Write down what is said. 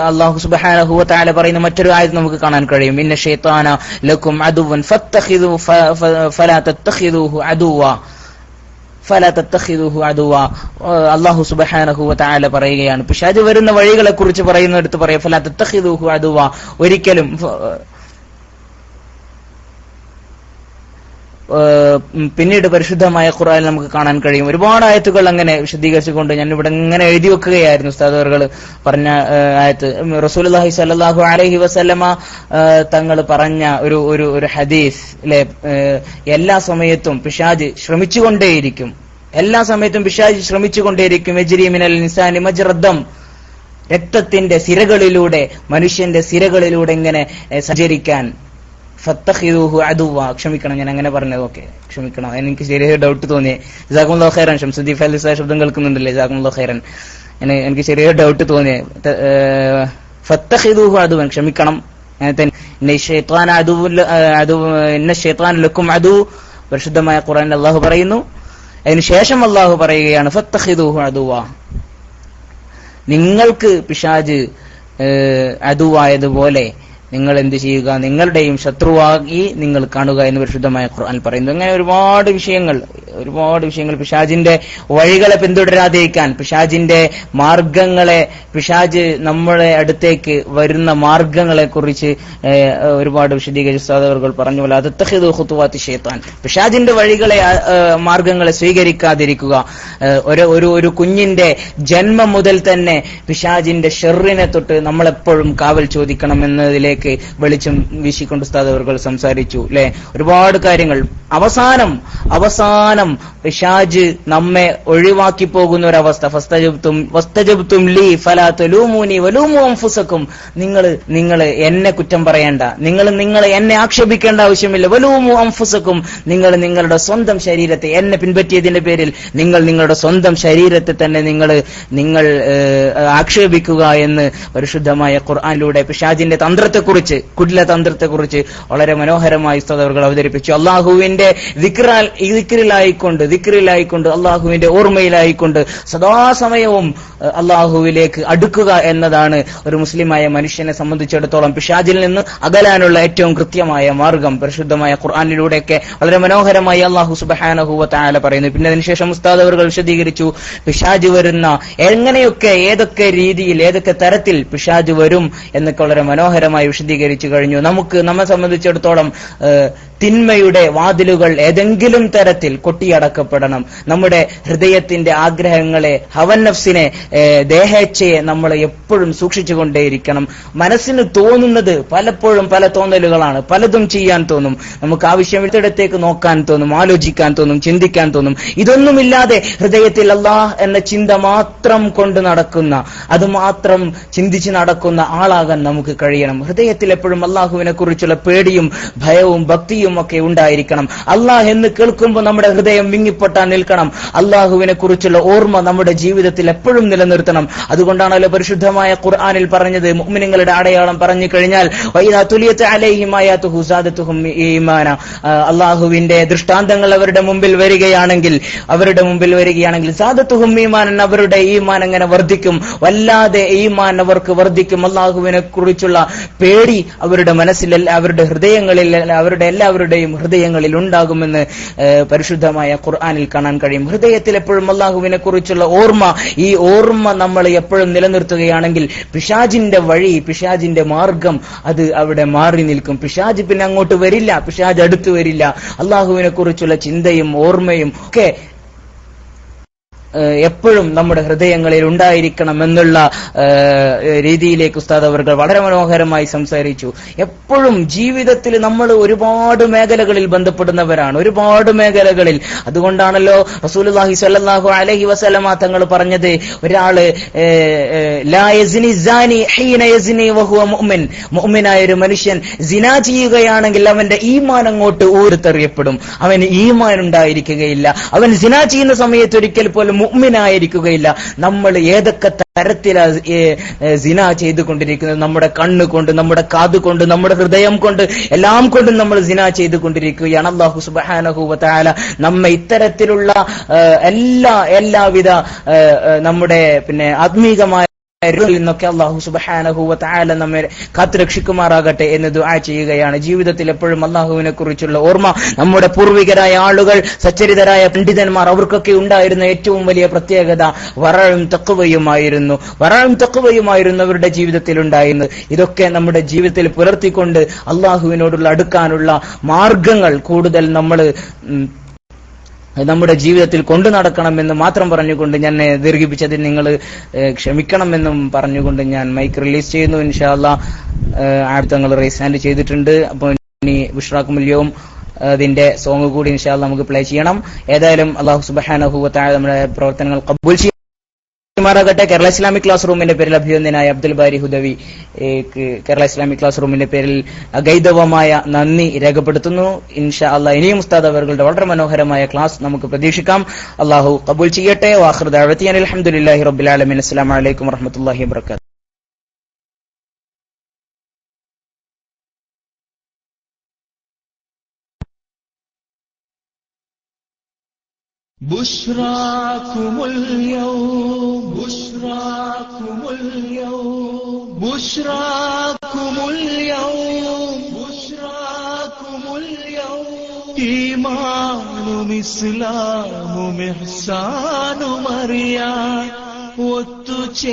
അള്ളാഹു തആല പറയുന്ന മറ്റൊരു ആയത് നമുക്ക് കാണാൻ കഴിയും. ഇന്ന ഷെയ്ത്താന ലക്കും അദുവൻ അള്ളാഹു തആല പറയുകയാണ്. പിശാച് വരുന്ന വഴികളെ കുറിച്ച് പറയുന്നിടത്ത് പറയാം. ഫലാ തത്തഹിദുഹു അദുവ. ഒരിക്കലും പിന്നീട് പരിശുദ്ധമായ ഖുർആനിൽ നമുക്ക് കാണാൻ കഴിയും. ഒരുപാട് ആയത്തുകൾ അങ്ങനെ വിശദീകരിച്ചുകൊണ്ട് ഞാൻ ഇവിടെ ഇങ്ങനെ എഴുതി വെക്കുകയായിരുന്നു ഉസ്താദുകൾ പറഞ്ഞ ആയത്ത്. റസൂലുള്ളാഹി സല്ലാഹു അലഹി വസല്ലമ തങ്ങൾ പറഞ്ഞ ഒരു ഒരു ഒരു ഹദീസ് അല്ലെ എല്ലാ സമയത്തും പിശാജ് ശ്രമിച്ചുകൊണ്ടേയിരിക്കും. എല്ലാ സമയത്തും പിശാജ് ശ്രമിച്ചുകൊണ്ടേയിരിക്കും. എജ്രി മിനൽ ഇൻസാനി മജ്റദ്ദം രക്തത്തിന്റെ സിരകളിലൂടെ മനുഷ്യന്റെ സിരകളിലൂടെ ഇങ്ങനെ സഞ്ചരിക്കാൻ ഫത്തഖിദൂഹു അദുവ. ക്ഷമിക്കണം ഞാൻ അങ്ങനെ പറഞ്ഞത്. ഓക്കെ ക്ഷമിക്കണം. എനിക്ക് ശരിയായ ഡൗട്ട് തോന്നി ജാക്കുമുള്ള ഖൈറൻ. ഷംസുദ്ദീൻ ഫലിസ ശബ്ദം കേൾക്കുന്നുണ്ടല്ലേ? ജാക്കുമുള്ള ഖൈറൻ. എനിക്ക് ശരിയായ ഡൗട്ട് തോന്നിയേ. ഫത്തഖിദൂഹു അദുവൻ. ക്ഷമിക്കണം. ലക്കും അദു. പരിശുദ്ധമായ ഖുർആനിൽ അള്ളാഹു പറയുന്നു. അതിനുശേഷം അള്ളാഹു പറയുകയാണ് ഫത്തഖിദൂഹു അദുവ. നിങ്ങൾക്ക് പിശാജ് അതുവായതുപോലെ നിങ്ങൾ എന്ത് ചെയ്യുക? നിങ്ങളുടെയും ശത്രുവാകി നിങ്ങൾ കാണുക എന്ന് പരിശുദ്ധമായ ഖുർആൻ പറയുന്നു. അങ്ങനെ ഒരുപാട് വിഷയങ്ങൾ ഒരുപാട് വിഷയങ്ങൾ. പിശാജിന്റെ വഴികളെ പിന്തുടരാതിരിക്കാൻ പിശാജിന്റെ മാർഗങ്ങളെ പിശാജ് നമ്മളെ അടുത്തേക്ക് വരുന്ന മാർഗങ്ങളെ കുറിച്ച് ഒരുപാട് വിശദീകരിച്ച സാധകർ പറഞ്ഞു. പോലെ അത് ഹുത്തുവാത്തി ഷെയ്ത്താൻ പിശാജിന്റെ വഴികളെ മാർഗങ്ങളെ സ്വീകരിക്കാതിരിക്കുക. ഒരു ഒരു കുഞ്ഞിന്റെ ജന്മം മുതൽ തന്നെ പിശാജിന്റെ ഷെറിനെ തൊട്ട് നമ്മളെപ്പോഴും കാവൽ ചോദിക്കണം എന്നതിലേക്ക് വെളിച്ചം വീശിക്കൊണ്ട് ഉസ്താദ് സംസാരിച്ചു അല്ലെ ഒരുപാട് കാര്യങ്ങൾ. അവസാനം അവസാനം மரணம் പിശാജ് നമ്മെ ഒഴിവാക്കി പോകുന്ന ഒരവസ്ഥ ഫസ്തജബ്തും വസ്തജബ്തും ലീ ഫലാത്തലൂമൂനി തലൂമൂനി വലൂമു അൻഫുസക്കും നിങ്ങൾ നിങ്ങൾ എന്നെ കുറ്റം പറയേണ്ട. നിങ്ങൾ നിങ്ങൾ എന്നെ ആക്ഷേപിക്കേണ്ട ആവശ്യമില്ല. വലൂമു ഫുസക്കും നിങ്ങൾ നിങ്ങളുടെ സ്വന്തം ശരീരത്തെ എന്നെ പിൻപറ്റിയതിന്റെ പേരിൽ നിങ്ങൾ നിങ്ങളുടെ സ്വന്തം ശരീരത്തെ തന്നെ നിങ്ങൾ നിങ്ങൾ ആക്ഷേപിക്കുക എന്ന് പരിശുദ്ധമായ ഖുർആാനിലൂടെ പിശാജിന്റെ തന്ത്രത്തെക്കുറിച്ച് കുടില തന്ത്രത്തെക്കുറിച്ച് വളരെ മനോഹരമായി ഉസ്താദ് അവതരിപ്പിച്ചു. അള്ളാഹുവിന്റെ ദിക്റിലായിക്കൊണ്ട് ദിക്റിലായിക്കൊണ്ട് അള്ളാഹുവിന്റെ ഓർമ്മയിലായിക്കൊണ്ട് സദാസമയവും അള്ളാഹുവിലേക്ക് അടുക്കുക എന്നതാണ് ഒരു മുസ്ലിമായ മനുഷ്യനെ സംബന്ധിച്ചിടത്തോളം പിഷാജിൽ നിന്ന് അകലാനുള്ള ഏറ്റവും കൃത്യമായ മാർഗം. പരിശുദ്ധമായ ഖുർആാനിലൂടെയൊക്കെ വളരെ മനോഹരമായി അള്ളാഹു സുബഹാനഹുവ പറയുന്നു. പിന്നെ അതിനുശേഷം ഉസ്താദ് അവർ വിശദീകരിച്ചു പിശാജ് വരുന്ന എങ്ങനെയൊക്കെ ഏതൊക്കെ രീതിയിൽ ഏതൊക്കെ തരത്തിൽ പിശാജ് വരും എന്നൊക്കെ വളരെ മനോഹരമായി വിശദീകരിച്ചു കഴിഞ്ഞു. നമുക്ക് നമ്മെ സംബന്ധിച്ചിടത്തോളം തിന്മയുടെ വാതിലുകൾ ഏതെങ്കിലും തരത്തിൽ കൊട്ടിയടക്കപ്പെടണം. നമ്മുടെ ഹൃദയത്തിന്റെ ആഗ്രഹങ്ങളെ ഹവൻ നഫ്സിനെ ദേഹേച്ഛയെ നമ്മൾ എപ്പോഴും സൂക്ഷിച്ചുകൊണ്ടേയിരിക്കണം. മനസ്സിന് തോന്നുന്നത് പലപ്പോഴും പല തോന്നലുകളാണ്. പലതും ചെയ്യാൻ തോന്നും. നമുക്ക് ആവശ്യമിടത്തേക്ക് നോക്കാൻ തോന്നും ആലോചിക്കാൻ തോന്നും ചിന്തിക്കാൻ തോന്നും. ഇതൊന്നുമില്ലാതെ ഹൃദയത്തിൽ അള്ളാഹ് എന്ന ചിന്ത മാത്രം കൊണ്ട് നടക്കുന്ന അത് മാത്രം ചിന്തിച്ച് നടക്കുന്ന ആളാകാൻ നമുക്ക് കഴിയണം. ഹൃദയത്തിൽ എപ്പോഴും അള്ളാഹുവിനെ കുറിച്ചുള്ള പേടിയും ഭയവും ഭക്തിയും ഒക്കെ ഉണ്ടായിരിക്കണം. അള്ളാഹ് എന്ന് കേൾക്കുമ്പോൾ നമ്മുടെ ഹൃദയം വിങ്ങിപ്പൊട്ടാൻ നിൽക്കണം. അള്ളാഹുവിനെ കുറിച്ചുള്ള ഓർമ്മ നമ്മുടെ ജീവിതത്തിൽ എപ്പോഴും നിലനിർത്തണം. അതുകൊണ്ടാണല്ലോ പരിശുദ്ധമായ ഖുർആാനിൽ പറഞ്ഞത് മുഅ്മിനീങ്ങളുടെ അടയാളം പറഞ്ഞു കഴിഞ്ഞാൽ അള്ളാഹുവിന്റെ ദൃഷ്ടാന്തങ്ങൾ അവരുടെ മുമ്പിൽ വരികയാണെങ്കിൽ അവരുടെ മുമ്പിൽ വരികയാണെങ്കിൽ സാദത്തുഹും ഈമാനൻ അവരുടെ ഈമാൻ അങ്ങനെ വർദ്ധിക്കും. വല്ലാതെ ഈമാൻ അവർക്ക് വർദ്ധിക്കും. അള്ളാഹുവിനെ കുറിച്ചുള്ള പേടി അവരുടെ മനസ്സിലല്ല അവരുടെ ഹൃദയങ്ങളിൽ അവരുടെ എല്ലാവരുടെയും ഹൃദയങ്ങളിൽ ഉണ്ടാകുമെന്ന് പരിശുദ്ധമായ ഖുർആാനിൽ കാണാൻ കഴിയും. ഹൃദയത്തിൽ എപ്പോഴും അള്ളാഹുവിനെ കുറിച്ചുള്ള ഓർമ്മ ഈ ഓർമ്മ നമ്മൾ എപ്പോഴും നിലനിർത്തുകയാണെങ്കിൽ പിശാജിന്റെ വഴി പിശാജിന്റെ മാർഗം അത് അവിടെ മാറി നിൽക്കും. പിശാജ് പിന്നെ അങ്ങോട്ട് വരില്ല പിശാജ് അടുത്ത് വരില്ല. അള്ളാഹുവിനെ കുറിച്ചുള്ള ചിന്തയും ഓർമ്മയും ഒക്കെ എപ്പോഴും നമ്മുടെ ഹൃദയങ്ങളിൽ ഉണ്ടായിരിക്കണം എന്നുള്ള രീതിയിലേക്ക് ഉസ്താദ് അവർ വളരെ മനോഹരമായി സംസാരിച്ചു. എപ്പോഴും ജീവിതത്തിൽ നമ്മൾ ഒരുപാട് മേഖലകളിൽ ബന്ധപ്പെടുന്നവരാണ്. ഒരുപാട് മേഖലകളിൽ. അതുകൊണ്ടാണല്ലോ റസൂലുള്ളാഹി സ്വല്ലല്ലാഹു അലൈഹി വസല്ലമ തങ്ങൾ പറഞ്ഞത് ഒരാൾ മുഅ്മിനായ ഒരു മനുഷ്യൻ ജിനാ ചെയ്യുകയാണെങ്കിൽ അവന്റെ ഈമാൻ അങ്ങോട്ട് ഊരുത്തെറിയപ്പെടും. അവന് ഈമാൻ ഉണ്ടായിരിക്കുകയില്ല. അവൻ ജിനാ ചെയ്യുന്ന സമയത്ത് ഒരിക്കൽ പോലും മുഅ്മിനായിരിക്കുകയില്ല. നമ്മൾ ഏതൊക്കെ തരത്തിലാ ചെയ്തുകൊണ്ടിരിക്കുന്നത് നമ്മുടെ കണ്ണ് കൊണ്ട് നമ്മുടെ കാത് കൊണ്ട് നമ്മുടെ ഹൃദയം കൊണ്ട് എല്ലാം കൊണ്ടും നമ്മൾ സിന ചെയ്തുകൊണ്ടിരിക്കുകയാണ്. അള്ളാഹു സുബ്ഹാനഹു വ നമ്മെ ഇത്തരത്തിലുള്ള എല്ലാ എല്ലാവിധ നമ്മുടെ പിന്നെ ആത്മീകമായ ഇരുളിൽ നിന്നൊക്കെ അള്ളാഹു സുബഹാനഹുവ താല നമ്മെ കാത്തുരക്ഷിക്കുമാറാകട്ടെ എന്ന് ദുആ ചെയ്യുകയാണ്. ജീവിതത്തിൽ എപ്പോഴും അള്ളാഹുവിനെ കുറിച്ചുള്ള ഓർമ്മ നമ്മുടെ പൂർവികരായ ആളുകൾ സച്ചരിതരായ പണ്ഡിതന്മാർ അവർക്കൊക്കെ ഉണ്ടായിരുന്ന ഏറ്റവും വലിയ പ്രത്യേകത വറഴും തക്കുവയുമായിരുന്നു വറഴും തക്കുവയുമായിരുന്നു അവരുടെ ജീവിതത്തിൽ ഉണ്ടായിരുന്നത്. ഇതൊക്കെ നമ്മുടെ ജീവിതത്തിൽ പുലർത്തിക്കൊണ്ട് അള്ളാഹുവിനോടുള്ള അടുക്കാനുള്ള മാർഗങ്ങൾ കൂടുതൽ നമ്മൾ നമ്മുടെ ജീവിതത്തിൽ കൊണ്ടു നടക്കണമെന്ന് മാത്രം പറഞ്ഞുകൊണ്ട് ഞാൻ ദീർഘിപ്പിച്ചതിൽ നിങ്ങൾ ക്ഷമിക്കണമെന്നും പറഞ്ഞുകൊണ്ട് ഞാൻ മൈക്ക് റിലീസ് ചെയ്യുന്നു. ഇൻഷാല്ല ആഴ്ത്തങ്ങൾ റേസ് ഹാൻഡ് ചെയ്തിട്ടുണ്ട്. അപ്പോൾ ഇനി വിഷ്രാക്കുമല്യവും അതിന്റെ സോങ് കൂടി ഇൻഷാല്ല നമുക്ക് പ്ലേ ചെയ്യണം. ഏതായാലും അള്ളാഹു സുബാനഹുവത്തായ നമ്മുടെ പ്രവർത്തനങ്ങൾ കബൂൽ ചെയ്യും മാറാകട്ടെ കേരള ഇസ്ലാമിക് ക്ലാസ് റൂമിന്റെ പേരിൽ അഭിനന്ദനായ അബ്ദുൽ ബാരി ഹുദവി കേരള ഇസ്ലാമിക് ക്ലാസ് റൂമിന്റെ പേരിൽ അഗൈതവമായ നന്ദി രേഖപ്പെടുത്തുന്നു. ഇൻഷാ അള്ളാഹ് ഇനിയും ഉസ്താദ് അവരുടെ വളരെ മനോഹരമായ ക്ലാസ് നമുക്ക് പ്രതീക്ഷിക്കാം. അള്ളാഹു കബൂൽ ചെയ്യട്ടെ. വാഹൃദ് അലഹമുല്ലാഹി റബ്ബുലാലമിൻ അസ്സാം വലൈക്കും വറഹമത്തല്ലാഹി വാബർക്കാത്തു بشراكم اليوم بشراكم اليوم بشراكم اليوم بشراكم اليوم إيمان إسلام إحسان مريم وتجي